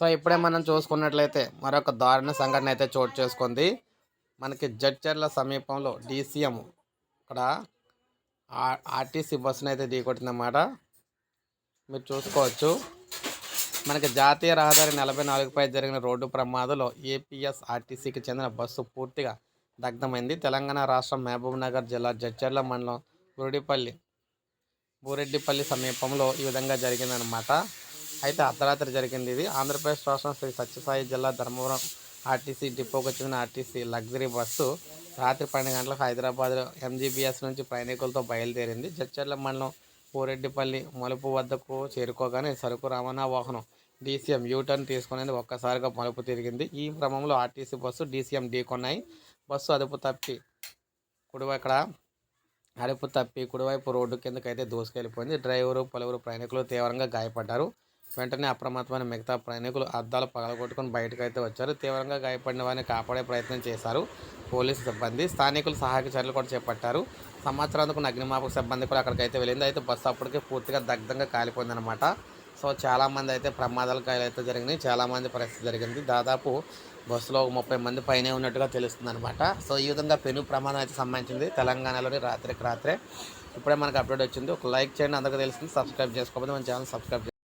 So ఇప్పుడే మనం చూసుకున్నట్లయితే మరొక దారుణ సంఘటన అయితే చోటు చేసుకుంది. మనకి జడ్చర్ల సమీపంలో డీసీఎం ఇక్కడ ఆర్టీసీ బస్సును అయితే ఢీకొట్టిందన్నమాట. మీరు చూసుకోవచ్చు. మనకి జాతీయ రహదారి నలభై నాలుగుపై జరిగిన రోడ్డు ప్రమాదంలో ఏపీఎస్ ఆర్టీసీకి చెందిన బస్సు పూర్తిగా దగ్ధమైంది. తెలంగాణ రాష్ట్రం మహబూబ్ నగర్ జిల్లా జడ్చర్ల మండలం గురుడిపల్లి బూరెడ్డిపల్లి సమీపంలో ఈ విధంగా జరిగిందనమాట అయితే అర్ధరాత్రి జరిగింది ఇది. ఆంధ్రప్రదేశ్ రాష్ట్రం శ్రీ సత్యసాయి జిల్లా ధర్మవరం ఆర్టీసీ డిపోకు చెందిన ఆర్టీసీ లగ్జరీ బస్సు రాత్రి పన్నెండు గంటలకు హైదరాబాద్ ఎంజీబీఎస్ నుంచి ప్రయాణికులతో బయలుదేరింది. జడ్చర్ల మండలం పోరెడ్డిపల్లి మలుపు వద్దకు చేరుకోగానే సరుకు రవాణా వాహనం డీసీఎం యూటర్న్ తీసుకునేది ఒక్కసారిగా మలుపు తిరిగింది. ఈ క్రమంలో ఆర్టీసీ బస్సు డీసీఎం ఢీకొన్నాయి. బస్సు అదుపు తప్పి కుడివై ఇక్కడ అదుపు తప్పి కుడివైపు రోడ్డు కిందకైతే దూసుకెళ్ళిపోయింది. డ్రైవరు పలువురు ప్రయాణికులు తీవ్రంగా గాయపడ్డారు. వెంటనే అప్రమత్తమైన మిగతా ప్రయాణికులు అద్దాలు పగలగొట్టుకుని బయటకు అయితే వచ్చారు. తీవ్రంగా గాయపడిన వారిని కాపాడే ప్రయత్నం చేశారు పోలీసు సిబ్బంది. స్థానికులు సహాయక చర్యలు కూడా చేపట్టారు. సమాచారం అందుకున్న అగ్నిమాపక సిబ్బంది కూడా అక్కడికైతే వెళ్ళింది. అయితే బస్సు అప్పటికే పూర్తిగా దగ్ధంగా కాలిపోయిందనమాట సో చాలామంది అయితే ప్రమాదాలు అయితే జరిగినాయి. చాలామంది పరిస్థితి జరిగింది. దాదాపు బస్సులో ఒక ముప్పై మంది పైనే ఉన్నట్టుగా తెలుస్తుంది అనమాట సో ఈ విధంగా పెను ప్రమాదం అయితే సంబంధించింది తెలంగాణలోని రాత్రికి రాత్రే. ఇప్పుడే మనకు అప్డేట్ వచ్చింది. ఒక లైక్ చేయండి. అందరికీ తెలిసింది. సబ్స్క్రైబ్ చేసుకోకపోతే మన ఛానల్ సబ్స్క్రైబ్